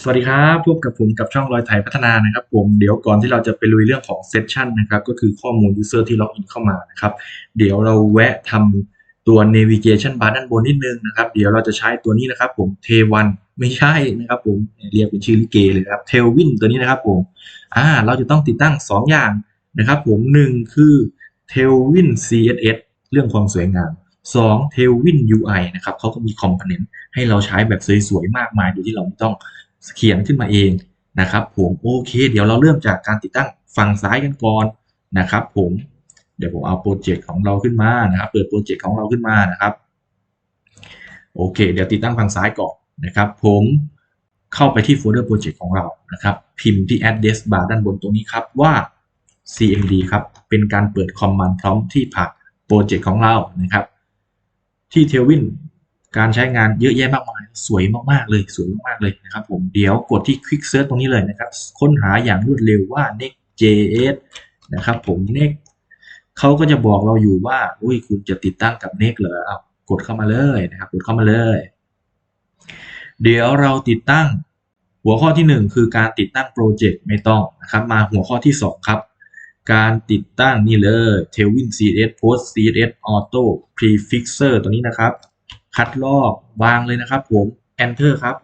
สวัสดีครับพบกับผมกับช่องรอยไถพัฒนานะครับ ผมเดี๋ยวก่อนที่เราจะไปลุยเรื่องของเซสชันนะครับก็คือข้อมูล user ที่ล็อกอินเข้ามานะครับ เดี๋ยวเราแวะทำตัว navigation bar ด้านบนนิดนึงนะครับ เดี๋ยวเราจะใช้ตัวนี้นะครับ ผม t 1ไม่ใช่นะครับผมเรียกเป็นชื่อลิเกเลยครับ tailwind ตัวนี้นะครับผมอ่าเราจะต้องติดตั้ง 2 อย่างนะครับผมหนึ่งคือ tailwind css เรื่องความสวยงาม 2 tailwind UI นะครับเขาก็มีคอมโพเนนต์ให้เราใช้แบบสวยๆ มากมายโดยที่เราไม่ต้อง เขียนขึ้นมาเองนะครับ ผมโอเค เดี๋ยวเราเริ่มจากการติดตั้งฝั่งซ้ายกันก่อนนะครับ ผมเดี๋ยวผมเอาโปรเจกต์ของเราขึ้นมานะครับเปิดโปรเจกต์ของเราขึ้นมานะครับโอเค เดี๋ยวติดตั้งฝั่งซ้ายก่อนนะครับ ผมเข้าไปที่โฟลเดอร์โปรเจกต์ของเรานะครับ พิมพ์ที่ address bar ด้านบนตรงนี้ครับว่า cmd ครับเป็นการเปิด command prompt ที่ผ่าโปรเจกต์ของเรานะครับ ที่ Tailwind การใช้งานเยอะแยะมากมาย สวยมากๆเลยสวยมากๆเลยนะครับผมเดี๋ยวกดที่ Quick Search ตรงนี้เลยนะครับ ค้นหาอย่างรวดเร็วว่า Next.js นะครับผม Next เขาก็จะบอกเราอยู่ว่า อุ้ยคุณจะติดตั้งกับ Next เหรอเอากดเข้ามาเลยนะครับ กดเข้ามาเลย เดี๋ยวเราติดตั้งหัวข้อที่ 1 คือการติดตั้งโปรเจกต์ไม่ต้องนะครับ มาหัวข้อที่ 2 ครับการติดตั้งนี่เลย Tailwind CSS Post CSS Auto Prefixer ตัวนี้นะครับ คัดลอกวางเลยนะครับผม Enter ครับ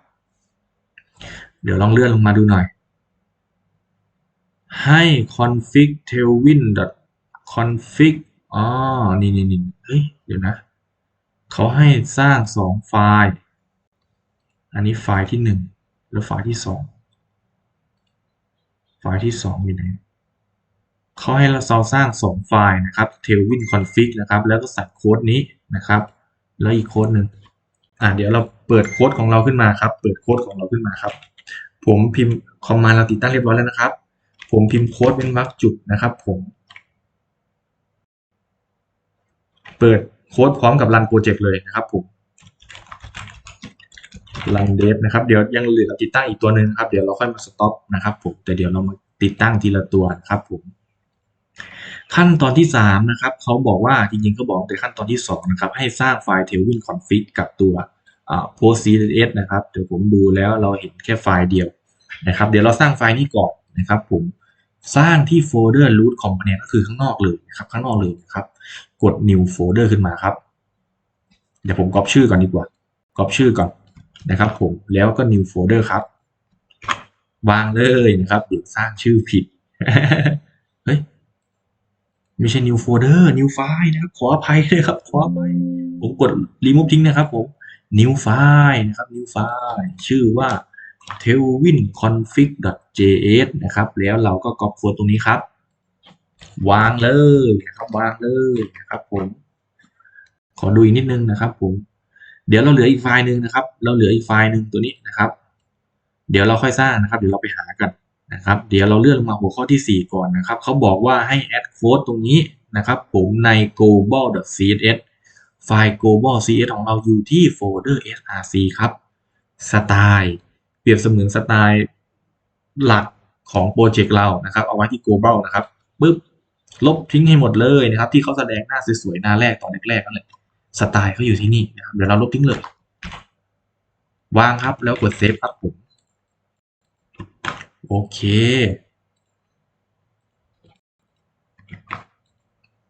เดี๋ยวลองเลื่อนลงมาดูหน่อย ให้ config tailwind config อ๋อ นี่นี่นี่เฮ้ย เดี๋ยวนะ เขาให้สร้างสองไฟล์ อันนี้ไฟล์ที่หนึ่งแล้วไฟล์ที่สองไฟล์ที่สองอยู่ไหนเขาให้เราสร้างสองไฟล์นะครับ tailwind config นะครับ แล้วก็ใส่โค้ดนี้นะครับ แล้วอีกโค้ดหนึ่งอ่าเดี๋ยวเราเปิดโค้ดของเราขึ้นมาครับ เปิดโค้ดของเราขึ้นมาครับ ผมพิมพ์คอมมานด์เราติดตั้งเรียบร้อยแล้วนะครับ ผมพิมพ์โค้ดเป็นวรรคจุดนะครับ ผม เปิดโค้ดพร้อมกับรันโปรเจกต์เลยนะครับผมรันเดฟนะครับ เดี๋ยวยังเหลือติดตั้งอีกตัวหนึ่งครับ เดี๋ยวเราค่อยมาสต็อปนะครับผม แต่เดี๋ยวเรามาติดตั้งทีละตัวนะครับผม ขั้นตอนที่3นะครับเขาบอกว่าจริงๆเขาบอกแต่ขั้นตอนที่2นะครับให้สร้างไฟล์ tailwind config กับตัว post css นะครับเดี๋ยวผมดูแล้วเราเห็นแค่ไฟล์เดียวนะครับ เดี๋ยวเราสร้างไฟล์นี้ก่อนนะครับ ผมสร้างที่โฟลเดอร์ root component ก็คือข้างนอกเลยนะครับข้างนอกเลยนะครับ กด new folder ขึ้นมาครับ เดี๋ยวผมก๊อปชื่อก่อนดีกว่าก๊อปชื่อก่อนนะครับ ผมแล้วก็ new folder ครับ วางเลยนะครับเดี๋ยวสร้างชื่อผิด ไม่ใช่ new folder new file นะครับ ขออภัยเลยครับ ขออภัยผมกด remove ทิ้งนะครับผม new file นะครับ new file ชื่อว่า tailwind config.js นะครับ แล้วเราก็ copy โค้ดตรงนี้ครับ วางเลยนะครับ วางเลยนะครับผม ขอดูอีกนิดนึงนะครับผม เดี๋ยวเราเหลืออีกไฟล์หนึ่งนะครับ เราเหลืออีกไฟล์หนึ่งตัวนี้นะครับ เดี๋ยวเราค่อยสร้างนะครับ เดี๋ยวเราไปหากัน นะครับเดี๋ยวเราเลื่อนลงมาหัวข้อที่ 4 ก่อนนะครับเขาบอกว่าให้ add code ตรงนี้นะครับผมใน global.css ไฟล์ global css ของเราอยู่ที่โฟลเดอร์ src ครับสไตล์เปรียบเสมือนสไตล์หลักของโปรเจกต์เรานะครับเอาไว้ที่ global นะครับปึ๊บลบทิ้งให้หมดเลยนะครับ ที่เขาแสดงหน้าสวยๆหน้าแรกตอนแรกๆนั่นแหละสไตล์เขาอยู่ที่นี่นะครับเดี๋ยวเราลบทิ้งเลยวางครับแล้วกดเซฟครับผม โอเค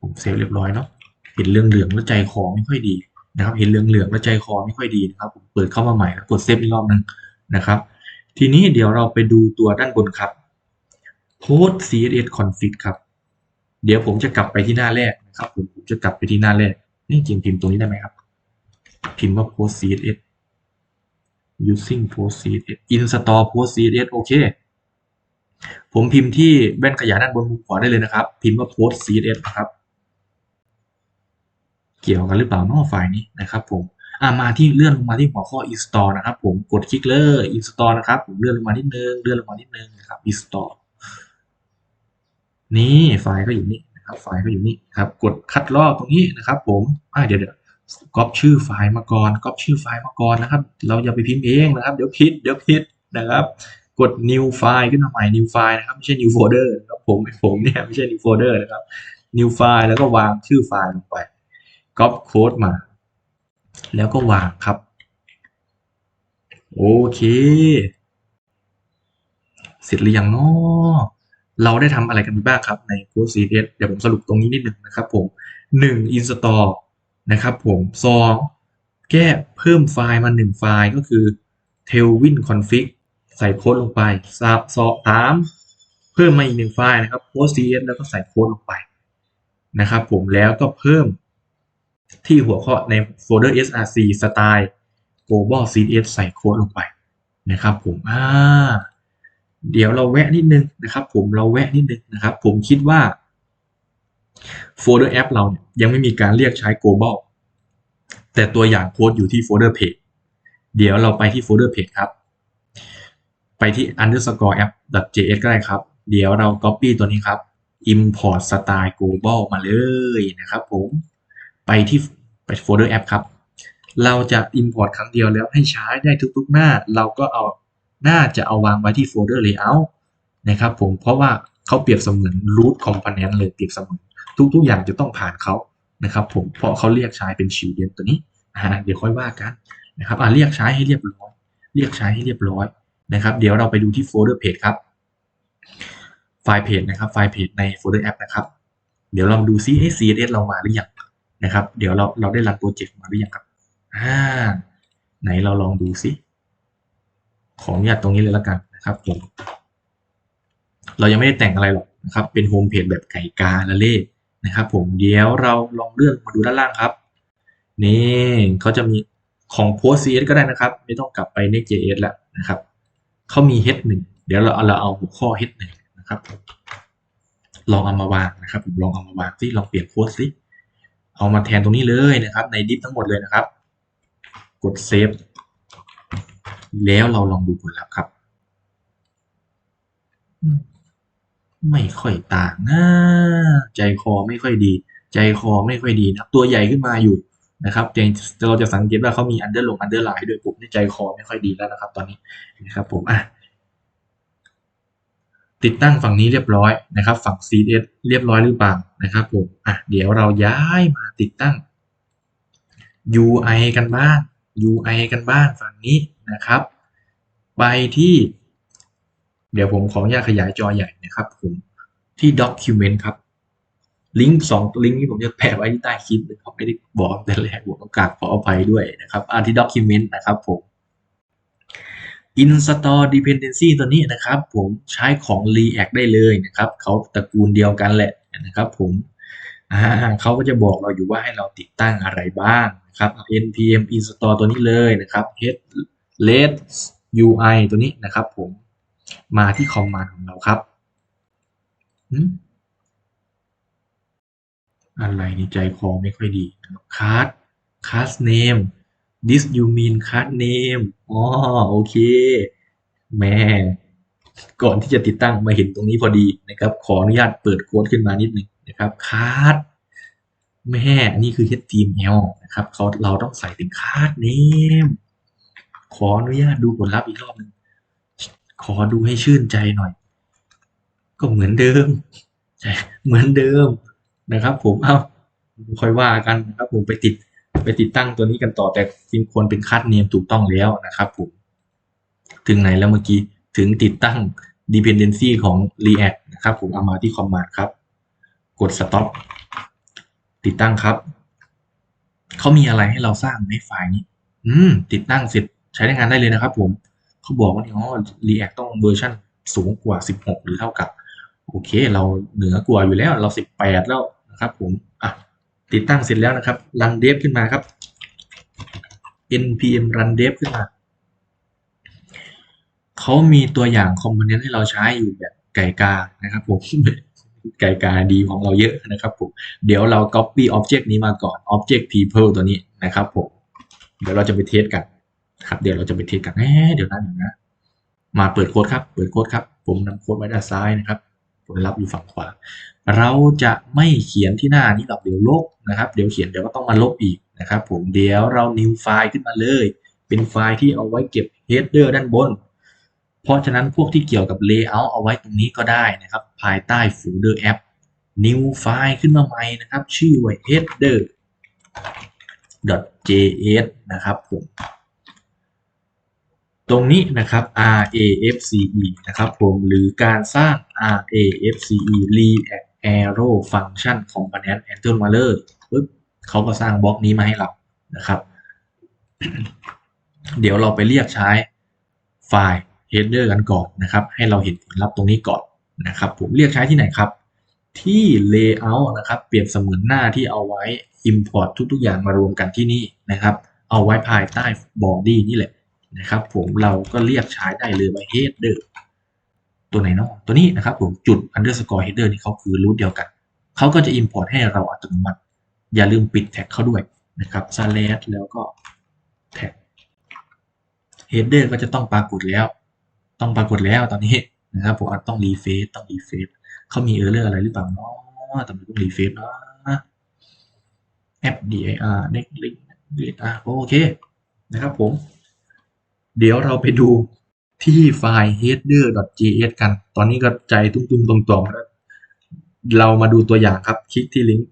ผมเซฟเรียบร้อยเนาะเห็นเรื่องเหลืองแล้วใจคอไม่ค่อยดีนะครับ เห็นเหลืองเหลืองแล้วใจคอไม่ค่อยดีนะครับผมเปิดเข้ามาใหม่แล้วกดเซฟอีกรอบนึงนะครับ ทีนี้เดี๋ยวเราไปดูตัวด้านบนครับ post css config ครับ เดี๋ยวผมจะกลับไปที่หน้าแรกนะครับ ผมผมจะกลับไปที่หน้าแรกนี่จริงพิมพ์ตรงนี้ได้ไหมครับ พิมพ์ว่า post css using post css install post css โอเค ผมพิมพ์ที่แว่นขยายด้านบนมุมขวาได้เลยนะครับ พิมพ์ว่า post css นะครับ เกี่ยวกันหรือเปล่าเนอกไฟล์นี้นะครับ ผมอ่ามาที่เลื่อนลงมาที่หัวข้อ install นะครับ ผมกดคลิกเลย install นะครับ ผมเลื่อนลงมานิดนึงเลื่อนลงมานิดนึงนะครับ install นี่ไฟล์ก็อยู่นี่นะครับไฟล์ก็อยู่นี่ครับ กดคัดลอกตรงนี้นะครับ ผมอ่าเดี๋ยวเดี๋ยวก๊อปชื่อไฟล์มาก่อนก๊อปชื่อไฟล์มาก่อนนะครับ เราอย่าไปพิมพ์เองนะครับ เดี๋ยวผิดเดี๋ยวผิดนะครับ กด new file ขึ้นมาใหม่ new file นะครับไม่ใช่ new folder นะครับผมผมเนี่ยไม่ใช่ new folder นะครับ new file แล้วก็วางชื่อไฟล์ลงไป copy code มา แล้วก็วางครับ โอเค เสร็จหรือยังเนาะเราได้ทำอะไรกันบ้างครับใน Postgres เดี๋ยวผมสรุปตรงนี้นิดหนึ่งนะครับผม 1 install นะครับผม 2 แก้เพิ่มไฟล์มา 1 ไฟล์ก็คือ tailwind config ใส่โค้ดลงไปสามสองสาม เพิ่มมาอีกหนึ่งไฟล์นะครับ postcs แล้วก็ใส่โค้ดลงไปนะครับ ผมแล้วก็เพิ่มที่หัวข้อในโฟลเดอร์ src สไตล์ global css ใส่โค้ดลงไปนะครับผมอ่าเดี๋ยวเราแวะนิดนึงนะครับผมเราแวะนิดนึงนะครับ ผมคิดว่าโฟลเดอร์แอปเราเนี่ยยังไม่มีการเรียกใช้ global แต่ตัวอย่างโค้ดอยู่ที่โฟลเดอร์ page เดี๋ยวเราไปที่โฟลเดอร์ page ครับ ไปที่ underscore app js ก็ได้ครับ เดี๋ยวเรา copy ตัวนี้ครับ import style global มาเลยนะครับผมไปที่ไปโฟลเดอร์แอปครับ เราจะ import ครั้งเดียวแล้วให้ใช้ได้ทุกๆหน้า เราก็เอาน่าจะเอาวางไว้ที่โฟลเดอร์ layout นะครับผมเพราะว่าเขาเปรียบเสมือน root component เลยเปรียบเสมือนทุกๆอย่างจะต้องผ่านเขานะครับผมเพราะเขาเรียกใช้เป็น children ตัวนี้อ่าเดี๋ยวค่อยว่ากันนะครับอ่าเรียกใช้ให้เรียบร้อย เรียกใช้ให้เรียบร้อย นะครับ เดี๋ยวเราไปดูที่โฟลเดอร์เพจครับไฟล์เพจนะครับไฟล์เพจในโฟลเดอร์แอปนะครับ เดี๋ยวลองดูซิให้ CSS เรามาหรือยังนะครับ เดี๋ยวเราเราได้รันโปรเจกต์มาหรือยังครับอ่าไหนเราลองดูซิขออนุญาตตรงนี้เลยแล้วกันนะครับผมเรายังไม่ได้แต่งอะไรหรอกนะครับ เป็นโฮมเพจแบบไก่กาละเล่นะครับผมเดี๋ยวเราลองเลื่อนมาดูด้านล่างครับ นี่เขาจะมีของ PostCS ก็ได้นะครับ ไม่ต้องกลับไป Next.js แล้วนะครับ เขามี head หนึ่งเดี๋ยวเราเอาเราเอาหัวข้อ head หนึ่งนะครับ ลองเอามาวางนะครับผมลองเอามาวางซิลองเปลี่ยนโค้ดซิเอามาแทนตรงนี้เลยนะครับ ในดิฟทั้งหมดเลยนะครับ กดเซฟแล้วเราลองดูผลลัพธ์ครับ ไม่ค่อยต่างนะใจคอไม่ค่อยดี ใจคอไม่ค่อยดีนะตัวใหญ่ขึ้นมาอยู่ นะครับแต่เราจะสังเกตว่าเขามีอันเดอร์ลงอันเดอร์ไลน์ด้วยผมในใจคอไม่ค่อยดีแล้วนะครับ ตอนนี้นะครับผมอะติดตั้งฝั่งนี้เรียบร้อยนะครับ ฝั่ง CSS เรียบร้อยหรือเปล่านะครับผมอะเดี๋ยวเราย้ายมาติดตั้ง UI กันบ้าง UI กันบ้างฝั่งนี้นะครับ ไปที่ เดี๋ยวผมขออนุญาตขยายจอใหญ่นะครับผมที่ Document ครับ ลิงก์สองลิงก์นี้ผมจะแปะไว้ที่ใต้คลิปนะครับไม่ได้บอกแต่แรกผมต้องกราบขออภัยด้วยนะครับอ่าที่ Document นะครับผม Install Dependency ตัวนี้นะครับ ผมใช้ของ React ได้เลยนะครับเขาตระกูลเดียวกันแหละนะครับ ผมอ่าเขาก็จะบอกเราอยู่ว่าให้เราติดตั้งอะไรบ้างนะครับ npm install ตัวนี้เลยนะครับ head let ui ตัวนี้นะครับ ผมมาที่คอมมานด์ของเราครับ อะไรนี่ใจคอไม่ค่อยดีคาร์ดคาร์ดเนม this you mean card name อ๋อโอเค แม่ ก่อนที่จะติดตั้งมาเห็นตรงนี้พอดีนะครับ ขออนุญาตเปิดโค้ดขึ้นมานิดนึงนะครับคาร์ดแม่ นี่คือ HTML นะครับเขาเราต้องใส่เป็นคาร์ดเนมขออนุญาตดูผลลัพธ์อีกรอบนึง ขอดูให้ชื่นใจหน่อย ก็เหมือนเดิม เหมือนเดิม นะครับผมเอ้าค่อยว่ากันนะครับผมไปติดไปติดตั้งตัวนี้กันต่อแต่จริงควรเป็นคัดเนมถูกต้องแล้วนะครับผมถึงไหนแล้วเมื่อกี้ถึงติดตั้ง dependency ของ React นะครับผมเอามาที่ command ครับ กด stop ติดตั้งครับเขามีอะไรให้เราสร้างในไฟล์นี้ อืม ติดตั้งเสร็จใช้ได้งานได้เลยนะครับ ผมเขาบอกว่าอ๋อ React ต้องเวอร์ชันสูงกว่า 16 หรือเท่ากับ โอเค เราเหนือกว่าอยู่แล้ว เรา 18 แล้ว นะครับผมอะติดตั้งเสร็จแล้วนะครับรันเดฟขึ้นมาครับ npm run dev ขึ้นมา เขามีตัวอย่างคอมโพเนนต์ให้เราใช้อยู่แบบไก่กา นะครับผม ไก่กาดีของเราเยอะนะครับผม เดี๋ยวเรา copy object นี้มาก่อน object people ตัวนี้นะครับผม เดี๋ยวเราจะไปเทสกัน ครับ เดี๋ยวเราจะไปเทสกันเดี๋ยวนะเดี๋ยวนะ มาเปิดโค้ดครับ เปิดโค้ดครับ ผมนำโค้ดไว้ด้านซ้ายนะครับ ผลลัพธ์อยู่ฝั่งขวา เราจะไม่เขียนที่หน้านี้หรอกเดี๋ยวลบนะครับ เดี๋ยวเขียนเดี๋ยวก็ต้องมาลบอีกนะครับ ผมเดี๋ยวเรา new ไฟล์ขึ้นมาเลย เป็นไฟล์ที่เอาไว้เก็บ header ด้านบน เพราะฉะนั้นพวกที่เกี่ยวกับ layout เอาไว้ตรงนี้ก็ได้นะครับ ภายใต้ folder app new ไฟล์ขึ้นมาใหม่นะครับ ชื่อว่า header js นะครับผมตรงนี้นะครับ RAFCE นะครับผมหรือการสร้าง RAFCE React Arrow Function Component Handler ปึ๊บเขาก็สร้างบล็อกนี้มาให้เรานะครับ เดี๋ยวเราไปเรียกใช้ไฟล์ header กันก่อนนะครับ ให้เราเห็นผลลัพธ์ตรงนี้ก่อนนะครับ ผมเรียกใช้ที่ไหนครับ ที่ layout นะครับ เปรียบเสมือนหน้าที่เอาไว้ import ทุก ๆ อย่างมารวมกันที่นี่นะครับ เอาไว้ภายใต้ body นี่แหละนะครับ ผมเราก็เรียกใช้ได้เลยว่า header ตัวไหนเนาะตัวนี้นะครับผมจุด underscore header นี่เขาคือ root เดียวกัน เขาก็จะ import ให้เราอัตโนมัติ อย่าลืมปิดแท็กเข้าด้วยนะครับ slash แล้วก็แท็ก header ก็จะต้องปรากฏแล้ว ต้องปรากฏแล้วตอนนี้นะครับผมต้องรีเฟซต้องรีเฟซเขามีเออร์เลอร์อะไรหรือเปล่าเนาะทำไมต้องรีเฟซเนาะ app dir next link โอเคนะครับผม เดี๋ยวเราไปดู ที่ไฟล์ header.js กัน ตอนนี้ก็ใจตุ้มๆตรงๆแล้วเรามาดูตัวอย่างครับ คลิกที่ลิงก์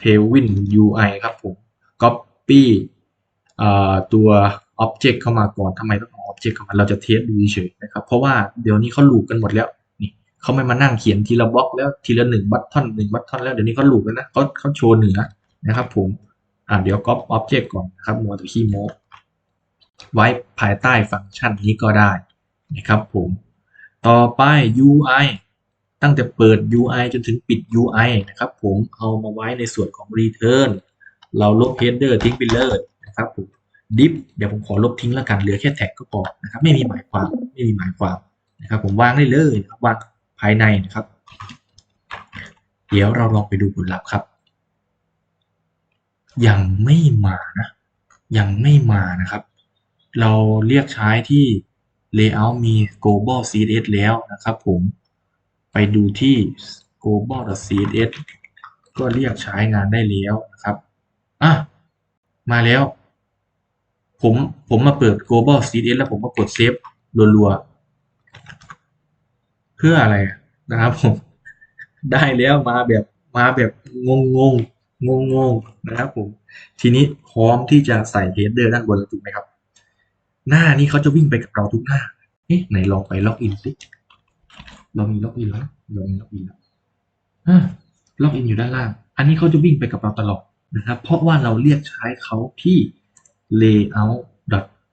tailwind UI ครับผม copy อ่าตัว object เข้ามาก่อนทำไมต้องเอา object เข้ามา เราจะเทสดูเฉยๆนะครับ เพราะว่าเดี๋ยวนี้เขาลูกกันหมดแล้ว นี่เขาไม่มานั่งเขียนทีละบล็อกแล้วทีละหนึ่งบัตทอนหนึ่งบัตทอนแล้วเดี๋ยวนี้เขาลูกแล้วนะเขาเขาโชว์เหนือนะครับผม อ่าเดี๋ยว copy object ก่อนนะครับมัวแต่ขี้โม้ ไว้ภายใต้ฟังก์ชันนี้ก็ได้นะครับผม ต่อไป UI ตั้งแต่เปิด UI จนถึงปิด UI นะครับผมเอามาไว้ในส่วนของ return เราลบ header ทิ้งไปเลยนะครับผม div เดี๋ยวผมขอลบทิ้งแล้วกันเหลือแค่แท็กก็พอนะครับไม่มีหมายความไม่มีหมายความนะครับผมวางได้เลยนะครับวางภายในนะครับ เดี๋ยวเราลองไปดูผลลัพธ์ครับ ยังไม่มานะ ยังไม่มานะครับ เราเรียกใช้ที่ layout มี global css แล้วนะครับผม ไปดูที่ global css ก็เรียกใช้งานได้แล้วนะครับอะมาแล้ว ผมผมมาเปิด global css แล้วผมก็กด save รัวๆ เพื่ออะไรนะครับผม ได้แล้วมาแบบมาแบบงงงงงงงนะครับผม ทีนี้พร้อมที่จะใส่ header ด้านบนแล้วถูกไหมครับ หน้านี้เขาจะวิ่งไปกับเราทุกหน้าเอ๊ะไหนลองไปล็อกอินสิเรามีล็อกอินแล้วเรามีล็อกอินแล้วอ่าล็อกอินอยู่ด้านล่าง อันนี้เขาจะวิ่งไปกับเราตลอดนะครับ เพราะว่าเราเรียกใช้เขาที่ layout.js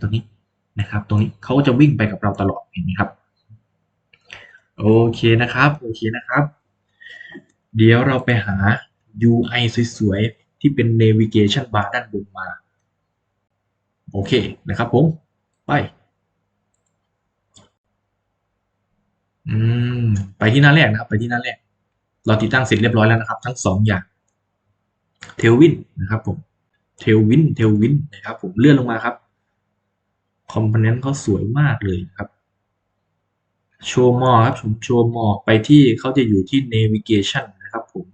ตัวนี้นะครับ ตรงนี้เขาจะวิ่งไปกับเราตลอดเห็นไหมครับ โอเคนะครับ โอเคนะครับ เดี๋ยวเราไปหา UI สวยๆที่เป็น navigation bar ด้านบนมา โอเคนะครับผม ไป อืม ไปที่หน้าแรกนะครับ ไปที่หน้าแรก เราติดตั้งเสร็จเรียบร้อยแล้วนะครับ ทั้งสองอย่างเทลวินนะครับผมเทลวินเทลวินนะครับ ผมเลื่อนลงมาครับคอมโพเนนต์เขาสวยมากเลยครับโชว์มอครับผมโชว์มอไปที่เขาจะอยู่ที่ navigation นะครับผม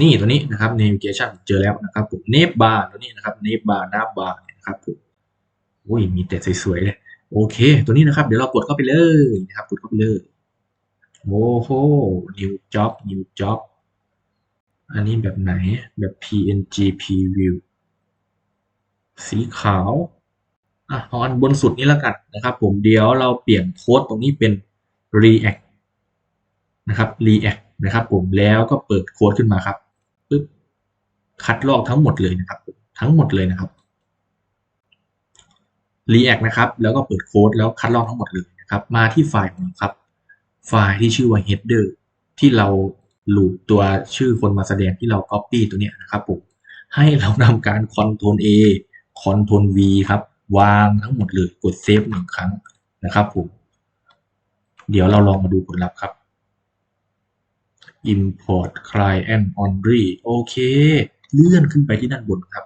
นี่ตัวนี้นะครับ navigation เจอแล้วนะครับผม n a v bar ตัวนี้นะครับ n a v bar หน้า bar นะครับผมโอ้ยมีแต่สวยๆเลยโอเค ตัวนี้นะครับ เดี๋ยวเรากดเข้าไปเลยนะครับ กดเข้าไปเลยโอ้โห new job new job อันนี้แบบไหนแบบ png preview สีขาวอะเอาอันบนสุดนี้แล้วกันนะครับผมเดี๋ยวเราเปลี่ยนโค้ดตรงนี้เป็น react นะครับ react นะครับผมแล้วก็เปิดโค้ดขึ้นมาครับ คัดลอกทั้งหมดเลยนะครับ ทั้งหมดเลยนะครับ react นะครับ แล้วก็เปิดโค้ดแล้วคัดลอกทั้งหมดเลยนะครับ มาที่ไฟล์ของเราครับ ไฟล์ที่ชื่อว่า header ที่เราลูปตัวชื่อคนมาแสดงที่เรา copy ตัวเนี้ยนะครับผมให้เราทำการ Ctrl A Ctrl V ครับ วางทั้งหมดเลยกดเซฟหนึ่งครั้งนะครับผมเดี๋ยวเราลองมาดูผลลัพธ์ครับ import client only โอเค เลื่อนขึ้นไปที่ด้านบนครับ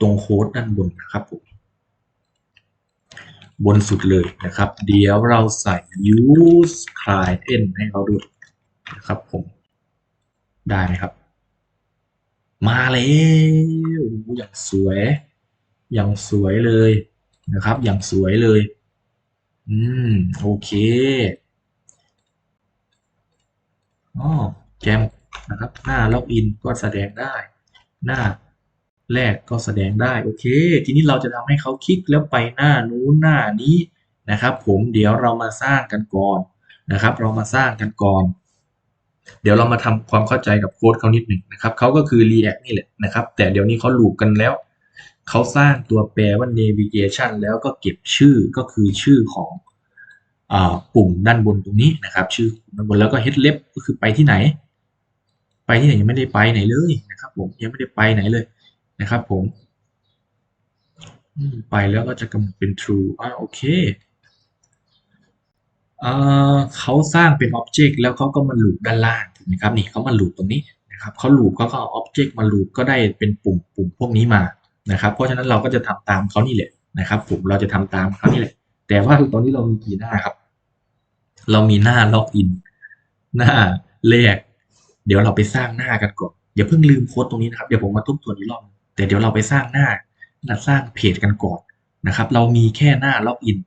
ตรงโค้ดด้านบนนะครับผมบนสุดเลยนะครับ เดี๋ยวเราใส่ use client ให้เขาด้วยนะครับผมได้ไหมครับ มาแล้วอย่างสวย อย่างสวยเลยนะครับ อย่างสวยเลย อืม โอเคอ๋อแจมนะครับ หน้าล็อกอินก็แสดงได้ หน้าแรกก็แสดงได้โอเค ทีนี้เราจะทำให้เขาคลิกแล้วไปหน้านู้นหน้านี้นะครับ ผมเดี๋ยวเรามาสร้างกันก่อนนะครับ เรามาสร้างกันก่อน เดี๋ยวเรามาทำความเข้าใจกับโค้ดเขานิดหนึ่งนะครับเขาก็คือ React นี่แหละนะครับ แต่เดี๋ยวนี้เขาลูปกันแล้วเขาสร้างตัวแปรว่า navigation แล้วก็เก็บชื่อก็คือชื่อของอปุ่มด้านบนตรงนี้นะครับ ชื่อด้านบนแล้วก็ head left ก็คือไปที่ไหน ไปที่ไหนยังไม่ได้ไปไหนเลยนะครับ ผมยังไม่ได้ไปไหนเลยนะครับ ผมไปแล้วก็จะกำหนดเป็น true อ่าโอเคเออเขาสร้างเป็น object แล้วเขาก็มาลูปด้านล่างถูกไหมครับนี่เขามาลูปตรงนี้นะครับเขาลูปเขาก็เอา object มาลูปก็ได้เป็นปุ่มปุ่มพวกนี้มานะครับ เพราะฉะนั้นเราก็จะทำตามเขานี่แหละนะครับผมเราจะทำตามเขานี่แหละ แต่ว่าตอนนี้เรามีกี่หน้าครับ เรามีหน้าล็อกอินหน้าแรก เดี๋ยวเราไปสร้างหน้ากันก่อนอย่าเพิ่งลืมโค้ดตรงนี้นะครับเดี๋ยวผมมาทบทวนอีกรอบนึงแต่เดี๋ยวเราไปสร้างหน้าสร้างเพจกันก่อนนะครับ เรามีแค่หน้าล็อกอิน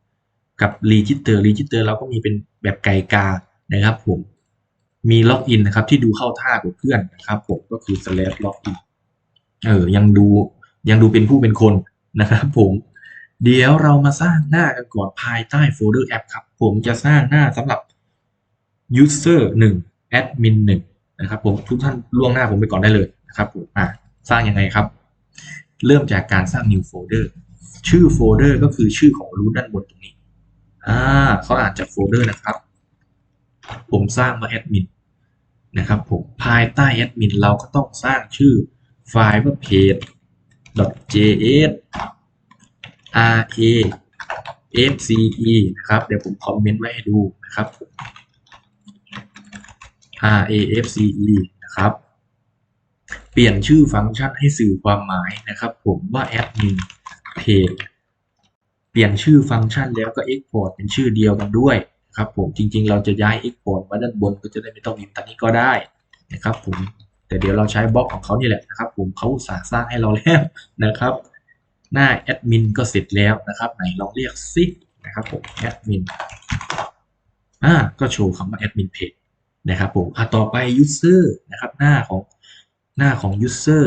กับรีจิสเตอร์รีจิสเตอร์เราก็มีเป็นแบบไกลกานะครับผมมีล็อกอินนะครับที่ดูเข้าท่ากว่าเพื่อนนะครับผมก็คือ slash login เออยังดูยังดูเป็นผู้เป็นคนนะครับผมเดี๋ยวเรามาสร้างหน้ากันก่อนภายใต้โฟลเดอร์แอปครับ ผมจะสร้างหน้าสำหรับ user 1 admin 1 นะครับผมทุกท่านล่วงหน้าผมไปก่อนได้เลยนะครับผมอะสร้างยังไงครับ เริ่มจากการสร้าง new folder ชื่อโฟลเดอร์ก็คือชื่อของรูทด้านบนตรงนี้อ่าเขาอ่านจากโฟลเดอร์นะครับ ผมสร้างมาแอดมินนะครับผมภายใต้แอดมินเราก็ต้องสร้างชื่อไฟล์ว่า page.js rafce นะครับ เดี๋ยวผมคอมเมนต์ไว้ให้ดูนะครับ R A F C E นะครับ เปลี่ยนชื่อฟังก์ชันให้สื่อความหมายนะครับ ผมว่า admin page เปลี่ยนชื่อฟังก์ชันแล้วก็ export เป็นชื่อเดียวกันด้วยครับผมจริงๆ เราจะย้าย export มาด้านบนก็จะได้ไม่ต้องมีตอนนี้ก็ได้นะครับผมแต่เดี๋ยวเราใช้บล็อกของเขานี่แหละนะครับ ผมเขาอุตสาห์สร้างให้เราแล้วนะครับ หน้าแอดมินก็เสร็จแล้วนะครับ ไหนลองเรียกซินะครับผมแอดมินอ่าก็โชว์คำว่าแอดมินเพจ นะครับผมอะต่อไป user นะครับ หน้าของหน้าของ user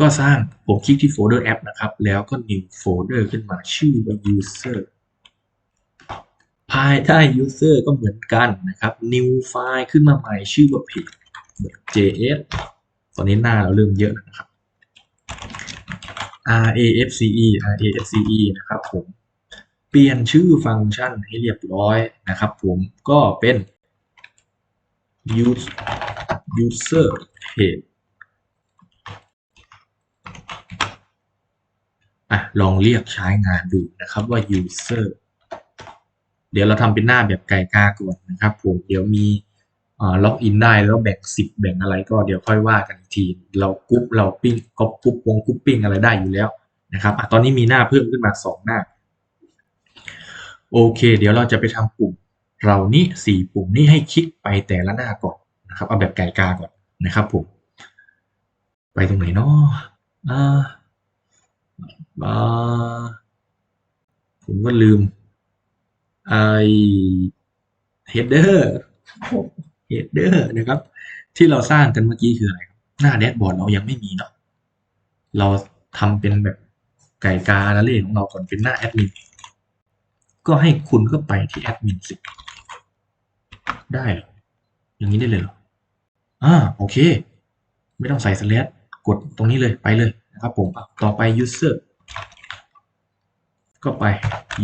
ก็สร้างผมคลิกที่โฟลเดอร์แอปนะครับ แล้วก็ new folder ขึ้นมาชื่อว่า user ภายใต้ user ก็เหมือนกันนะครับ new file ขึ้นมาใหม่ชื่อว่า js ตอนนี้หน้าเราเริ่มเยอะนะครับ rafce rafce นะครับผม ปลี่ยนชื่อฟังก์ชันให้เรียบร้อยนะครับผมก็เป็น use user page อะลองเรียกใช้งานดูนะครับว่า user เดี๋ยวเราทำเป็นหน้าแบบไก่กาก่อนนะครับผมเดี๋ยวมีล็อกอินได้แล้วแบ่งสิบแบ่งอะไรก็เดี๋ยวค่อยว่ากันอีกที เรากรุ๊ปเราปิ้งก็กรุ๊ปวงกรุ๊ปปิ้งอะไรได้อยู่แล้วนะครับอตอนนี้มีหน้าเพิ่มขึ้นมาสองหน้า โอเค เดี๋ยวเราจะไปทำปุ่มเรานี้สี่ปุ่มนี้ให้คลิกไปแต่ละหน้าก่อนนะครับ เอาแบบไก่กาก่อนนะครับผม ไปตรงไหนเนาะอ่าอ่าผมก็ลืมไอ header header นะครับ ที่เราสร้างกันเมื่อกี้คืออะไรหน้าแดชบอร์ดเรายังไม่มีเนาะเราทำเป็นแบบไก่กาละเล่ของเราก่อนเป็นหน้าแอดมิน ก็ให้คุณก็ไปที่แอดมินสิได้เหรออย่างนี้ได้เลยเหรออ่าโอเค ไม่ต้องใส่สแลดกดตรงนี้เลยไปเลยนะครับผมต่อไป user ก็ไป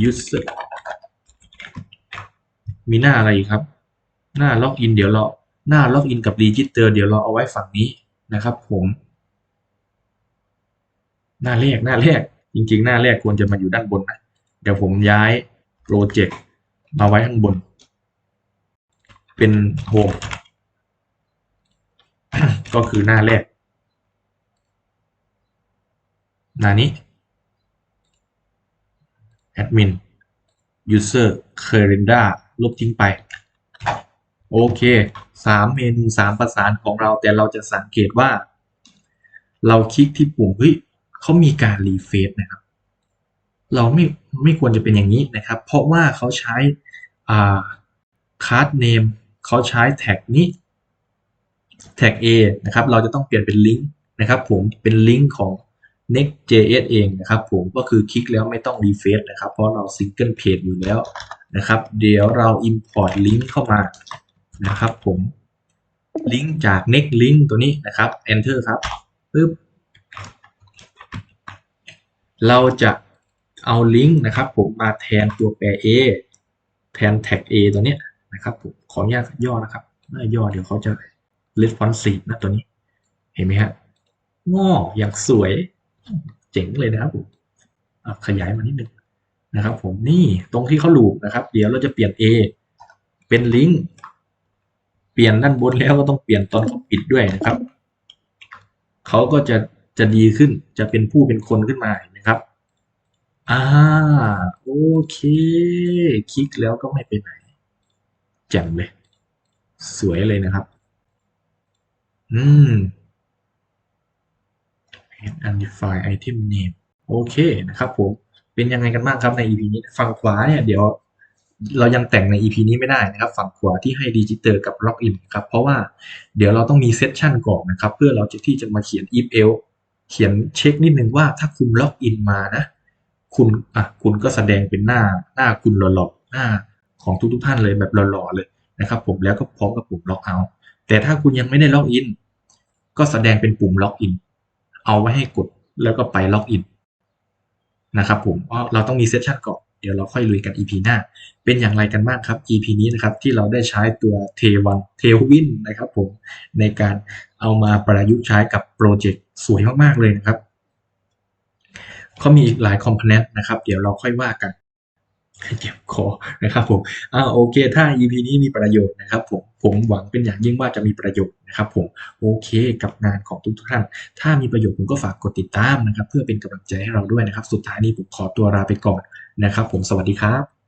user มีหน้าอะไรอีกครับ หน้าล็อกอินเดี๋ยวเราหน้าล็อกอินกับรีจิสเตอร์เดี๋ยวเราเอาไว้ฝั่งนี้นะครับ ผม หน้าแรกหน้าแรกจริง ๆ หน้าแรกควรจะมาอยู่ด้านบนนะเดี๋ยวผมย้าย โปรเจกต์มาไว้ข้างบน เป็นโฮมก็คือหน้าแรก หน้านี้แอดมิน user calendar ลบทิ้งไป โอเคสามเมนูสามประสานของเราแต่เราจะสังเกตว่า เราคลิกที่ปุ่มเฮ้ยเขามีการรีเฟซนะครับ เราไม่ไม่ควรจะเป็นอย่างนี้นะครับ เพราะว่าเขาใช้อ่าคาร์ดเนมเขาใช้แท็กนี้แท็ก A นะครับ เราจะต้องเปลี่ยนเป็นลิงก์นะครับผมเป็นลิงก์ของ Next.js เองนะครับผมก็คือคลิกแล้วไม่ต้องรีเฟซนะครับ เพราะเรา Single Page อยู่แล้วนะครับ เดี๋ยวเรา Import ลิงก์เข้ามานะครับผมลิงก์จาก Next Link ตัวนี้นะครับ Enter ครับปึ๊บเราจะ เอาลิงก์นะครับผมมาแทนตัวแปร A แทนแท็ก A ตัวเนี้ยนะครับผมขออนุญาตย่อนะครับไม่ย่อเดี๋ยวเขาจะ responsive นะตัวนี้ เห็นไหมฮะงออย่างสวยเจ๋งเลยนะครับผมขยายมานิดนึงนะครับ ผมนี่ตรงที่เขาลูปนะครับ เดี๋ยวเราจะเปลี่ยน A เป็นลิงก์เปลี่ยนด้านบนแล้วก็ต้องเปลี่ยนตอนเขาปิดด้วยนะครับเขาก็จะจะดีขึ้นจะเป็นผู้เป็นคนขึ้นมาเห็นไหมครับ อ่า โอเค คลิกแล้วก็ไม่ไปไหนแจ่มเลย สวยเลยนะครับ อืม undefined item name โอเคนะครับผม เป็นยังไงกันบ้างครับใน EP นี้ ฝั่งขวาเนี่ยเดี๋ยวเรายังแต่งใน EP นี้ไม่ได้นะครับ ฝั่งขวาที่ให้ดิจิเตอร์กับ login ครับ เพราะว่าเดี๋ยวเราต้องมีเซสชันก่อนนะครับ เพื่อเราจะที่จะมาเขียน if else เขียนเช็คนิดนึงว่าถ้าคุณล็อกอินมานะ คุณอะคุณก็แสดงเป็นหน้าหน้าคุณหล่อๆหน้าของทุกๆท่านเลยแบบหล่อๆเลยนะครับผมแล้วก็พร้อมกับปุ่มล็อกเอาท์แต่ถ้าคุณยังไม่ได้ล็อกอินก็แสดงเป็นปุ่มล็อกอินเอาไว้ให้กดแล้วก็ไปล็อกอินนะครับผมเราเราต้องมีเซสชันก่อนเดี๋ยวเราค่อยลุยกัน EP หน้า เป็นอย่างไรกันบ้างครับ EP นี้นะครับที่เราได้ใช้ตัวเทวันเทวินนะครับผมในการเอามาประยุกต์ใช้กับโปรเจกต์สวยมากๆเลยนะครับ เขามีอีกหลายคอมโพเนนต์นะครับ เดี๋ยวเราค่อยว่ากันเจ็บคอนะครับผมอ่าโอเค ถ้า EP นี้มีประโยชน์นะครับผม ผมหวังเป็นอย่างยิ่งว่าจะมีประโยชน์นะครับผม โอเคกับงานของทุกท่าน ถ้ามีประโยชน์ผมก็ฝากกดติดตามนะครับ เพื่อเป็นกำลังใจให้เราด้วยนะครับ สุดท้ายนี้ผมขอตัวลาไปก่อนนะครับผม สวัสดีครับ